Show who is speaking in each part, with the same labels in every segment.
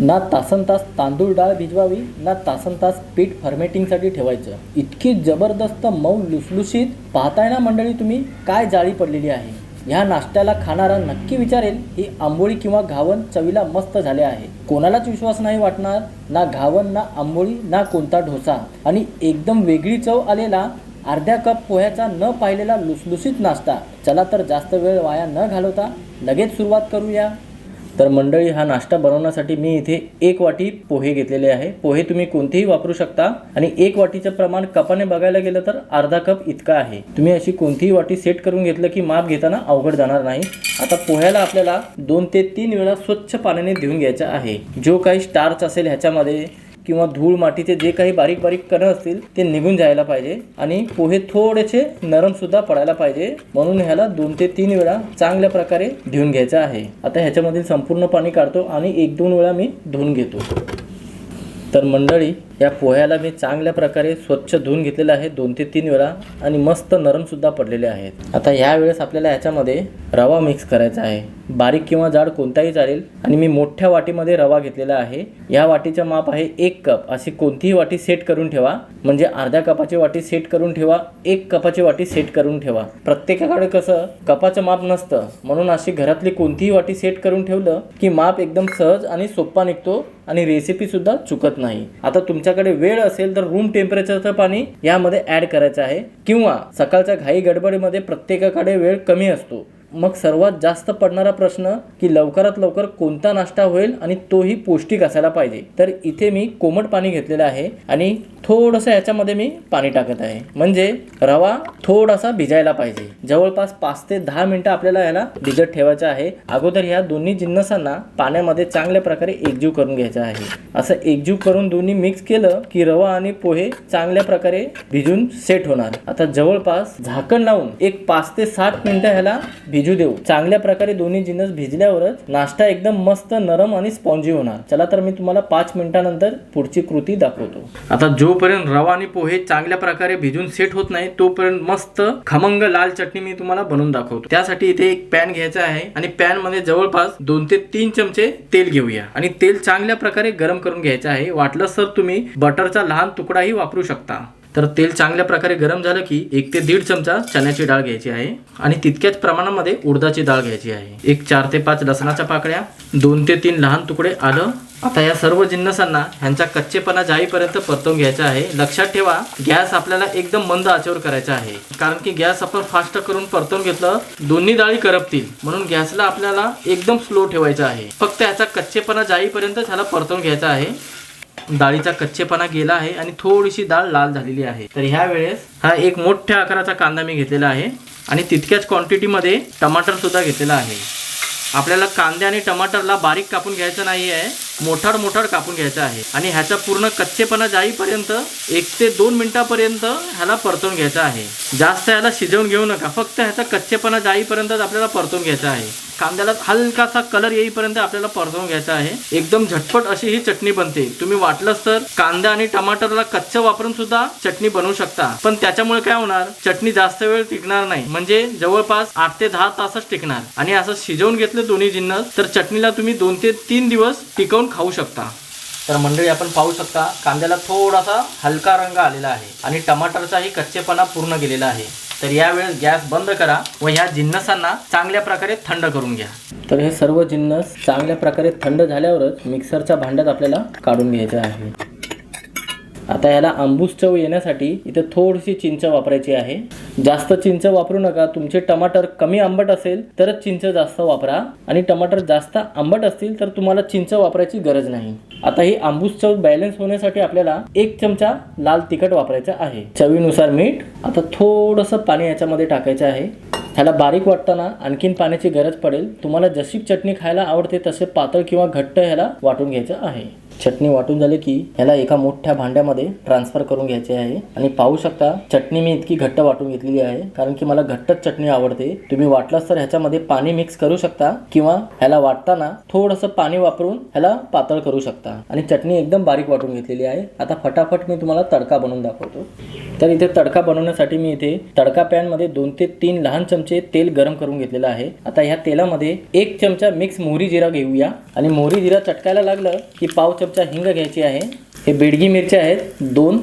Speaker 1: ना तासन तास तांदूळ डाळ भिजवावी ना तासन तास पीठ फर्मेटिंगसाठी ठेवायचं. इतकी जबरदस्त मऊ लुसलुशीत पाहताय ना मंडळी तुम्ही काय जाळी पडलेली आहे. ह्या नाश्त्याला खाणारा नक्की विचारेल ही आंबोळी किंवा घावन चवीला मस्त झाले आहे. कोणालाच विश्वास नाही वाटणार ना घावन ना आंबोळी ना कोणता डोसा आणि एकदम वेगळी चव आलेला अर्ध्या कप पोह्याचा न पाहिलेला लुसलुसीत नाश्ता. चला तर जास्त वेळ वाया न घालवता लगेच सुरुवात करूया. तर मंडळी हा नाश्ता बनवण्यासाठी मी इथे एक वाटी पोहे घेतलेले आहे. पोहे तुम्ही कोणतेही वापरू शकता. आणि एक वाटीचं प्रमाण कपाने बघायला गेलं तर अर्धा कप इतका आहे. तुम्ही अशी कोणतीही वाटी सेट करून घेतलं की माप घेताना अवघड जाणार नाही. आता पोह्याला आपल्याला दोन ते तीन वेळा स्वच्छ पाण्याने धुवून घ्यायचं आहे. जो काही स्टार्च असेल ह्याच्यामध्ये किंवा धूळ मातीचे जे काही बारीक बारीक कण असतील ते निघून जायला पाहिजे आणि पोहे थोडेसे नरम सुद्धा पडायला पाहिजे. म्हणून ह्याला दोन ते तीन वेळा चांगल्या प्रकारे धुवून घ्यायचं आहे. आता ह्याच्यामधील संपूर्ण पाणी काढतो आणि एक दोन वेळा मी धुवून घेतो. तर मंडळी या पोह्याला मी चांगल्या प्रकारे स्वच्छ धुवून घेतलेलं आहे दोन ते तीन वेळा आणि मस्त नरम सुद्धा पडलेले आहेत. आता ह्या वेळेस आपल्याला याच्यामध्ये रवा मिक्स करायचा आहे. बारीक किंवा जाड कोणताही चालेल आणि मी मोठ्या वाटीमध्ये रवा घेतलेला आहे. या वाटीचं माप आहे एक कप. अशी कोणतीही वाटी सेट करून ठेवा. म्हणजे अर्ध्या कपाची वाटी सेट करून ठेवा. एक कपाची वाटी सेट करून ठेवा. प्रत्येकाकडे कसं कपाचं माप नसतं. म्हणून अशी घरातली कोणतीही वाटी सेट करून ठेवलं की माप एकदम सहज आणि सोपा निघतो आणि रेसिपी सुद्धा चुकत नाही. आता तुमच्या तुमच्याकडे वेळ असेल तर रूम टेम्परेचरचं पाणी यामध्ये ऍड करायचं आहे. किंवा सकाळच्या घाई गडबडीमध्ये प्रत्येकाकडे वेळ कमी असतो. मग सर्वात जास्त पडणारा प्रश्न की लवकरात लवकर कोणता नाश्ता होईल आणि तोही पौष्टिक असायला पाहिजे. तर इथे मी कोमट पाणी घेतलेलं आहे आणि थोडंसं याच्यामध्ये मी पाणी टाकत आहे. म्हणजे रवा थोडासा भिजायला पाहिजे. जवळपास पाच ते दहा मिनिटं आपल्याला याला भिजत ठेवायचं आहे. अगोदर ह्या दोन्ही जिन्नसांना पाण्यामध्ये चांगल्या प्रकारे एकजीव करून घ्यायचा आहे. असं एकजीव करून दोन्ही मिक्स केलं की रवा आणि पोहे चांगल्या प्रकारे भिजून सेट होणार. आता जवळपास झाकण लावून एक पाच ते सात मिनिटं ह्याला भिजू देऊ. चांगल्या प्रकारे दोन्ही जिन्नस भिजल्यावरच नाश्ता एकदम मस्त नरम आणि स्पॉन्जी होणार. चला तर मी तुम्हाला पाच मिनिटानंतर पुढची कृती दाखवतो. आता जोपर्यंत रवा आणि पोहे चांगल्या प्रकारे भिजून सेट होत नाही तोपर्यंत मस्त खमंग लाल चटणी मी तुम्हाला बनवून दाखवतो. त्यासाठी इथे एक पॅन घ्यायचा आहे आणि पॅनमध्ये जवळपास दोन ते तीन चमचे तेल घेऊया. आणि तेल चांगल्या प्रकारे गरम करून घ्यायचं आहे. वाटलं तर तुम्ही बटरचा लहान तुकडाही वापरू शकता. तर तेल चांगल्या प्रकारे गरम झालं की एक ते दीड चमचा चण्याची डाळ घ्यायची आहे आणि तितक्याच प्रमाणामध्ये उडदाची डाळ घ्यायची आहे. एक चार ते पाच लसणाच्या पाकळ्या दोन ते तीन लहान तुकडे आलं. आता या सर्व जिन्नसांना ह्यांचा कच्चेपणा जाईपर्यंत परतवून घ्यायचा आहे. लक्षात ठेवा गॅस आपल्याला एकदम मंद आचेवर करायचा आहे. कारण की गॅस आपण फास्ट करून परतवून घेतलं दोन्ही डाळी करपतील. म्हणून गॅसला आपल्याला एकदम स्लो ठेवायचा आहे. फक्त ह्याचा कच्चेपणा जाईपर्यंत ह्याला परतवून घ्यायचा आहे. डाळीचा कच्चेपणा गेला आहे आणि थोडीशी डाळ लाल झालेली आहे. तर ह्या वेळेस हा एक मोठ्या आकाराचा कांदा मी घेतलेला आहे आणि तितक्याच क्वांटिटीमध्ये टमाटर सुद्धा घेतलेला आहे. आपल्याला कांदे आणि टमाटरला बारीक कापून घ्यायचं नाही आहे मोठाड मोठाड कापून घ्यायचा आहे आणि ह्याचा पूर्ण कच्चेपणा जाईपर्यंत एक ते दोन मिनिटापर्यंत ह्याला परतून घ्यायचा आहे. जास्त ह्याला शिजवून घेऊ नका फक्त ह्याचा कच्चेपणा जाईपर्यंतच आपल्याला परतून घ्यायचा आहे. कांद्याला हलकासा कलर येईपर्यंत आपल्याला परतवून घ्यायचा आहे. एकदम झटपट अशी ही चटणी बनते. तुम्ही वाटलंच तर कांदा आणि टमाटरला कच्चं वापरून सुद्धा चटणी बनवू शकता. पण त्याच्यामुळे काय होणार? चटणी जास्त वेळ टिकणार नाही. म्हणजे जवळपास आठ ते दहा तासच टिकणार. आणि असं शिजवून घेतलं दोन्ही जिन्नस तर चटणीला तुम्ही दोन ते तीन दिवस टिकवून खाऊ शकता. तर मंडळी आपण पाहू शकता कांद्याला थोडासा हलका रंग आलेला आहे. आणि टमाटरचाही कच्चेपणा पूर्ण गेलेला आहे. तर यावेळेस गॅस बंद करा व ह्या जिन्नसांना चांगल्या प्रकारे थंड करून घ्या. तर हे सर्व जिन्नस चांगल्या प्रकारे थंड झाल्यावरच मिक्सरच्या भांड्यात आपल्याला काढून घ्यायचं आहे. आता ह्याला आंबूस चव येण्यासाठी इथे थोडीशी चिंच वापरायची आहे. जास्त चिंच वापरू नका. तुमचे टमाटर कमी आंबट असेल तरच चिंच जास्त वापरा. आणि टमाटर जास्त आंबट असतील तर तुम्हाला चिंच वापरायची गरज नाही. आता ही आंबूस चव बॅलन्स होण्यासाठी आपल्याला एक चमचा लाल तिखट वापरायचा आहे. चवीनुसार मीठ आता थोडंसं पाणी याच्यामध्ये टाकायचं आहे. ह्याला बारीक वाटताना आणखीन पाण्याची गरज पडेल. तुम्हाला जशी चटणी खायला आवडते तसे पातळ किंवा घट्ट ह्याला वाटून घ्यायचं आहे. चटणी वाटून झाली की ह्याला एका मोठ्या भांड्यामध्ये ट्रान्सफर करून घ्यायचे आहे. आणि पाहू शकता चटणी मी इतकी घट्ट वाटून घेतलेली आहे कारण की मला घट्टच चटणी आवडते. तुम्ही वाटलास तर ह्याच्यामध्ये पाणी मिक्स करू शकता किंवा ह्याला वाटताना थोडंसं पाणी वापरून ह्याला पातळ करू शकता. आणि चटणी एकदम बारीक वाटून घेतलेली आहे. आता फटाफट मी तुम्हाला तडका बनवून दाखवतो. तर इथे तडका बनवण्यासाठी मी इथे तडका पॅनमध्ये दोन ते तीन लहान चमचे तेल गरम करून घेतलेलं आहे. आता ह्या तेलामध्ये एक चमचा मिक्स मोहरी जिरा घेऊया. आणि मोहरी जिरा चटकायला लागलं की पाव चमचा हिंग घ्यायची आहे. हे बेडगी मिरच्या आहेत दोन.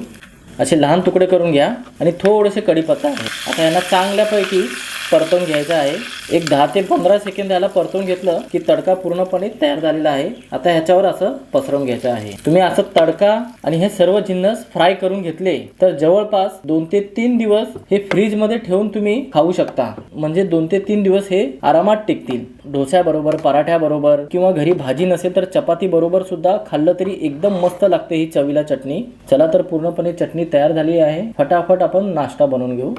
Speaker 1: असे लहान तुकडे करून घ्या आणि थोडेसे कढीपत्ता आहे. आता यांना चांगल्यापैकी परतवून घ्यायचं आहे. एक दहा ते पंधरा सेकंद याला परतवून घेतलं की तडका पूर्णपणे तयार झालेला आहे. आता ह्याच्यावर असं पसरवून घ्यायचं आहे. तुम्ही असं तडका आणि हे सर्व जिन्नस फ्राय करून घेतले तर जवळपास दोन ते तीन दिवस हे फ्रीजमध्ये ठेवून तुम्ही खाऊ शकता. म्हणजे दोन ते तीन दिवस हे आरामात टिकतील. डोस्याबरोबर पराठ्याबरोबर किंवा घरी भाजी नसेल तर चपाती बरोबर सुद्धा खाल्लं तरी एकदम मस्त लागते ही चवीला चटणी. चला तर पूर्णपणे चटणी तयार झाली आहे. फटाफट आपण नाश्ता बनवून घेऊ.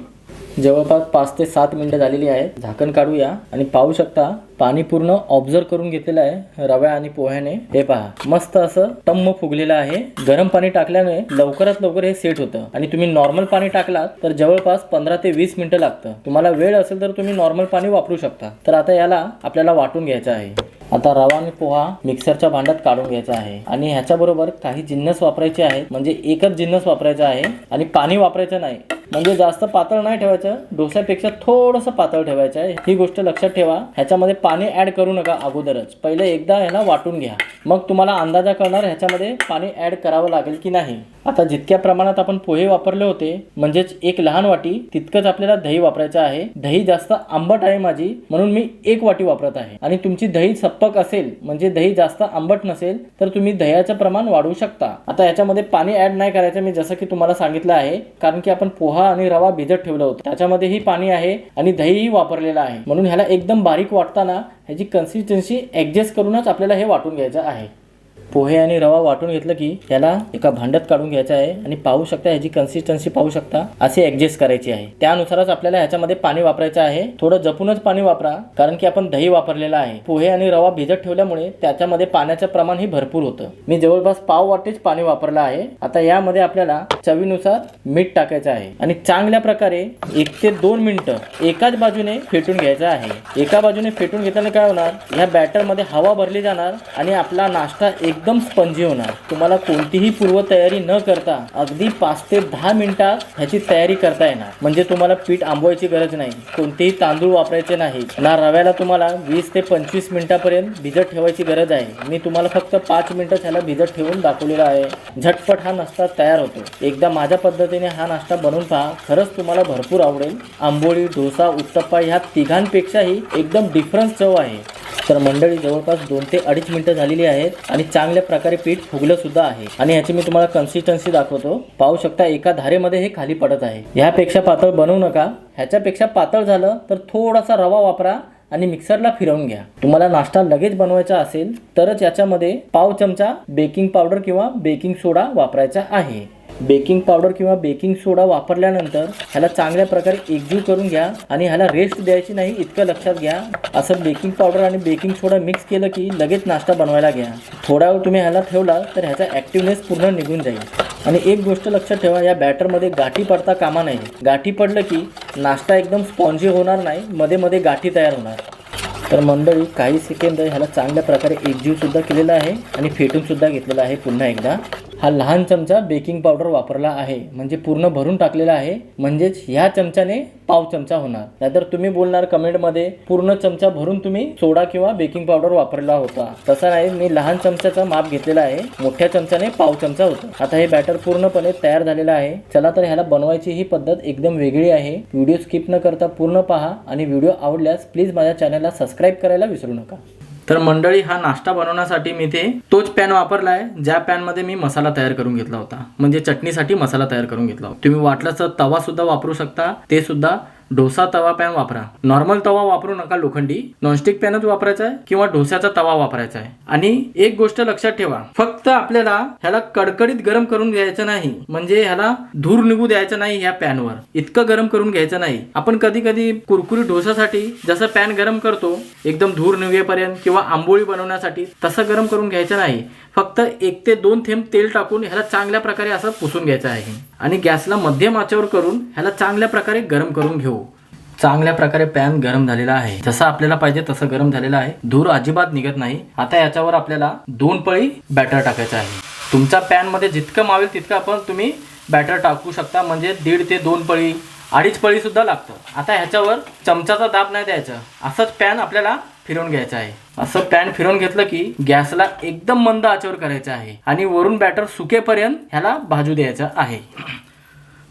Speaker 1: जवळपास पाच ते सात मिनिटं झालेली आहेत. झाकण काढूया आणि पाहू शकता पाणी पूर्ण ऑब्झर्व करून घेतलेलं आहे रव्या आणि पोह्याने. हे पहा मस्त असं टम्म फुगलेलं आहे. गरम पाणी टाकल्याने लवकरात लवकर हे सेट होतं. आणि तुम्ही नॉर्मल पाणी टाकलात तर जवळपास पंधरा ते वीस मिनिटं लागतं. तुम्हाला वेळ असेल तर तुम्ही नॉर्मल पाणी वापरू शकता. तर आता याला आपल्याला वाटून घ्यायचं आहे. आता रवा आणि पोहा मिक्सरच्या भांड्यात काढून घ्यायचा आहे. आणि ह्याच्याबरोबर काही जिन्नस वापरायचे आहेत. म्हणजे एकच जिन्नस वापरायचा आहे आणि पाणी वापरायचं नाही. म्हणजे जास्त पातळ नाही ठेवायचं डोस्यापेक्षा थोडंसं पातळ ठेवायचं आहे. ही गोष्ट लक्षात ठेवा. ह्याच्यामध्ये पाणी ऍड करू नका अगोदरच. पहिले एकदा ह्याला वाटून घ्या. मग तुम्हाला अंदाजा कळणार ह्याच्यामध्ये पाणी ऍड करावं लागेल की नाही. आता जितक्या प्रमाणात आपण पोहे वापरले होते म्हणजेच एक लहान वाटी तितकंच आपल्याला दही वापरायचं आहे. दही जास्त आंबट आहे माझी म्हणून मी एक वाटी वापरत आहे. आणि तुमची दही सप्पक असेल म्हणजे दही जास्त आंबट नसेल तर तुम्ही दह्याचं प्रमाण वाढवू शकता. आता याच्यामध्ये पाणी ऍड नाही करायचं मी जसं की तुम्हाला सांगितलं आहे कारण की आपण पोहा आणि रवा भिजत ठेवला होता. त्याच्यामध्येही पाणी आहे आणि दहीही वापरलेलं आहे. म्हणून ह्याला एकदम बारीक वाटताना ह्याची कन्सिस्टन्सी ॲडजस्ट करूनच आपल्याला हे वाटून घ्यायचं आहे. पोहे आणि रवा वाटून घेतलं की याला एका भांड्यात काढून घ्यायचं आहे आणि पाहू शकता ह्याची कन्सिस्टन्सी पाहू शकता असे ऍडजस्ट करायची आहे. त्यानुसारच आपल्याला ह्याच्यामध्ये पाणी वापरायचं आहे. थोडं जपूनच पाणी वापरा कारण की आपण दही वापरलेलं आहे. पोहे आणि रवा भिजत ठेवल्यामुळे त्याच्यामध्ये पाण्याचं प्रमाण हे भरपूर होतं. मी जवळपास पाव वाटेच पाणी वापरलं आहे. आता यामध्ये आपल्याला चवीनुसार मीठ टाकायचं आहे. आणि चांगल्या प्रकारे एक ते दोन मिनिटं एकाच बाजूने फेटून घ्यायचं आहे. एका बाजूने फेटून घेताना काय होणार? ह्या बॅटरमध्ये हवा भरली जाणार आणि आपला नाश्ता एक एकदम स्पंजी होणार. तुम्हाला कोणतीही पूर्वतयारी न करता अगदी पाच ते दहा मिनिटात ह्याची तयारी करता येणार. म्हणजे तुम्हाला पीठ आंबवायची गरज नाही. कोणतेही तांदूळ वापरायचे नाही. ना रव्याला तुम्हाला वीस ते पंचवीस मिनिटापर्यंत भिजत ठेवायची गरज आहे. मी तुम्हाला फक्त पाच मिनिटं ह्याला भिजत ठेवून दाखवलेला आहे. झटपट हा नाश्ता तयार होतो. एकदा माझ्या पद्धतीने हा नाश्ता बनवून पहा. खरंच तुम्हाला भरपूर आवडेल. आंबोळी डोसा उत्तप्पा ह्या तिघांपेक्षाही एकदम डिफरन्स चव आहे. तर मंडळी जवळपास दोन ते अडीच मिनिटं झालेली आहेत आणि चार चांगल्या प्रकारे पीठ फुगलं सुद्धा आहे. आणि ह्याची मी तुम्हाला कन्सिस्टन्सी दाखवतो. पाहू शकता एका धारेमध्ये हे खाली पडत आहे. ह्यापेक्षा पातळ बनवू नका. ह्याच्यापेक्षा पातळ झालं तर थोडासा रवा वापरा आणि मिक्सरला फिरवून घ्या. तुम्हाला नाश्ता लगेच बनवायचा असेल तरच याच्यामध्ये पाव चमचा बेकिंग पावडर किंवा बेकिंग सोडा वापरायचा आहे. बेकिंग पावडर किंवा बेकिंग सोडा वापरल्यानंतर ह्याला चांगल्या प्रकारे एकजीव करून घ्या आणि ह्याला रेस्ट द्यायची नाही इतकं लक्षात घ्या. असं बेकिंग पावडर आणि बेकिंग सोडा मिक्स केलं की लगेच नाश्ता बनवायला घ्या. थोडा वेळ तुम्ही ह्याला ठेवला तर ह्याचा ॲक्टिवनेस पूर्ण निघून जाईल. आणि एक गोष्ट लक्षात ठेवा या बॅटरमध्ये गाठी पडता कामा नाही गाठी पडलं की नाश्ता एकदम स्पॉन्जी होणार नाही मध्ये मध्ये गाठी तयार होणार. तर मंडळी काही सेकंद ह्याला चांगल्या प्रकारे एकजीवसुद्धा केलेला आहे आणि फेटूनसुद्धा घेतलेला आहे पुन्हा एकदा. हा लहान चमचा बेकिंग पावडर वापरला आहे. म्हणजे पूर्ण भरून टाकलेला आहे. म्हणजेच ह्या चमच्याने पाव चमचा होणार. नाहीतर तुम्ही बोलणार कमेंटमध्ये पूर्ण चमचा भरून तुम्ही सोडा किंवा बेकिंग पावडर वापरला होता. तसा नाही मी लहान चमच्याचा माप घेतलेला आहे. मोठ्या चमच्याने पाव चमचा होता. आता हे बॅटर पूर्णपणे तयार झालेलं आहे. चला तर ह्याला बनवायची ही पद्धत एकदम वेगळी आहे. व्हिडिओ स्किप न करता पूर्ण पहा आणि व्हिडिओ आवडल्यास प्लीज माझ्या चॅनलला सबस्क्राईब करायला विसरू नका. तर मंडळी हा नाश्ता बनवण्यासाठी मी ते तोच पॅन वापरला आहे ज्या पॅनमध्ये मी मसाला तयार करून घेतला होता. म्हणजे चटणीसाठी मसाला तयार करून घेतला होता. तुम्ही वाटलं तर तवा सुद्धा वापरू शकता ते सुद्धा डोसा तवा पॅन वापरा. नॉर्मल तवा वापरू नका लोखंडी. नॉनस्टिक पॅनच वापरायचा आहे किंवा डोस्याचा तवा वापरायचा आहे. आणि एक गोष्ट लक्षात ठेवा. फक्त आपल्याला ह्याला कडकडीत गरम करून घ्यायचं नाही. म्हणजे ह्याला धूर निघू द्यायचं नाही ह्या पॅनवर. इतकं गरम करून घ्यायचं नाही. आपण कधी कधी कुरकुरीत डोसासाठी जसं पॅन गरम करतो एकदम धूर निघेपर्यंत किंवा आंबोळी बनवण्यासाठी तसं गरम करून घ्यायचं नाही. फक्त एक ते दोन थेंब तेल टाकून ह्याला चांगल्या प्रकारे असं पुसून घ्यायचं आहे. आणि गॅसला मध्यम आचेवर करून ह्याला चांगल्या प्रकारे गरम करून घेऊ. चांगल्या प्रकारे पॅन गरम झालेला आहे. जसं आपल्याला पाहिजे तसं गरम झालेला आहे. धूर अजिबात निघत नाही. आता याच्यावर आपल्याला दोन पळी बॅटर टाकायचं आहे. तुमच्या पॅनमध्ये जितकं मावेल तितकं आपण तुम्ही बॅटर टाकू शकता. म्हणजे दीड ते दोन पळी अडीच पळी सुद्धा लागतं. आता ह्याच्यावर चमचाचा दाब नाही द्यायचा. असंच पॅन आपल्याला फिरवून घ्यायचं आहे. असं पॅन फिरवून घेतलं की गॅसला एकदम मंद आचेवर करायचं आहे आणि वरून बॅटर सुकेपर्यंत ह्याला भाजू द्यायचं आहे.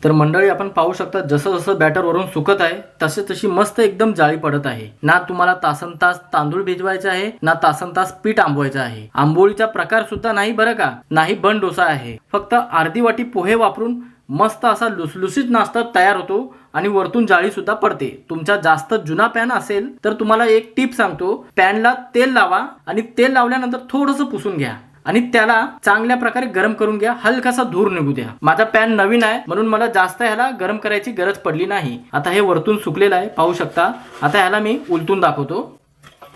Speaker 1: तर मंडळी आपण पाहू शकता जसं जसं बॅटर वरून सुकत आहे तसे तशी मस्त एकदम जाळी पडत आहे. ना तुम्हाला तासन तास तांदूळ भिजवायचे आहे ना तासन तास पीठ आंबवायचं आहे. आंबोळीचा प्रकार सुद्धा नाही बरं का? नाही बन डोसा आहे. फक्त अर्धी वाटी पोहे वापरून मस्त असा लुसलुसीत नाश्ता तयार होतो आणि वरतून जाळीसुद्धा पडते. तुमचा जास्त जुना पॅन असेल तर तुम्हाला एक टिप सांगतो. पॅनला तेल लावा आणि तेल लावल्यानंतर थोडंसं पुसून घ्या. आणि त्याला चांगल्या प्रकारे गरम करून घ्या. हलकासा धूर निघू द्या. माझा पॅन नवीन आहे म्हणून मला जास्त ह्याला गरम करायची गरज पडली नाही. आता हे वरतून सुकलेलं आहे पाहू शकता. आता ह्याला मी उलटून दाखवतो.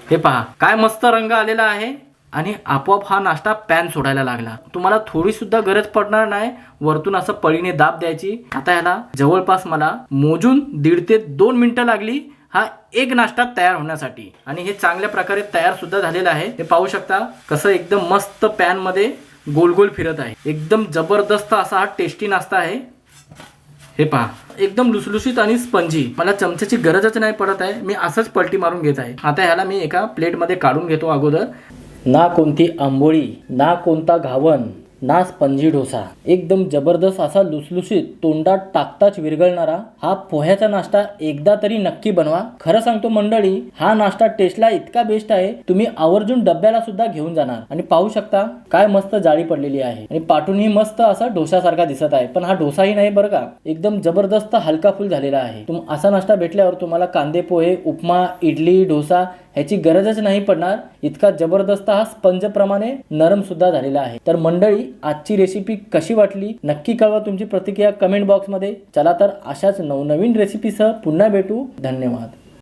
Speaker 1: हे पहा काय मस्त रंग आलेला आहे. आणि आपोआप हा नाश्ता पॅन सोडायला लागला. तुम्हाला थोडी सुद्धा गरज पडणार नाही वरतून असं पळीने दाब द्यायची. आता ह्याला जवळपास मला मोजून दीड ते दोन मिनिटं लागली हा एक नाश्ता तयार होण्यासाठी. आणि हे चांगल्या प्रकारे तयार सुद्धा झालेलं आहे. हे पाहू शकता कसं एकदम मस्त पॅनमध्ये गोल गोल फिरत आहे. एकदम जबरदस्त असा हा टेस्टी नाश्ता आहे. हे पहा. एकदम लुसलुसीत आणि स्पंजी मला चमच्याची गरजच नाही पडत आहे. मी असंच पलटी मारून घेत आहे. आता ह्याला मी एका प्लेटमध्ये काढून घेतो अगोदर. ना कोणती आंबोळी ना कोणता घावन ना स्पंजी डोसा एकदम जबरदस्त असा लुसलुशीत तोंडात टाकताच विरघळणारा हा पोह्याचा नाश्ता एकदा तरी नक्की बनवा. खरं सांगतो मंडळी हा नाश्ता टेस्टला इतका बेस्ट आहे तुम्ही आवर्जून डब्याला सुद्धा घेऊन जाणार. आणि पाहू शकता काय मस्त जाळी पडलेली आहे. आणि पाठूनही मस्त असा डोशासारखा दिसत आहे. पण हा डोसाही नाही बरं का एकदम जबरदस्त हलका फुल झालेला आहे. तुम असा नाश्ता भेटल्यावर तुम्हाला कांदे पोहे उपमा इडली डोसा ह्याची गरजच नाही पडणार. इतका जबरदस्त हा स्पंज प्रमाणे नरम सुद्धा झालेला आहे. तर मंडळी आजची रेसिपी कशी वाटली? नक्की कळवा तुमची प्रतिक्रिया कमेंट बॉक्समध्ये चला तर अशाच नवनवीन रेसिपीसह पुन्हा भेटू. धन्यवाद.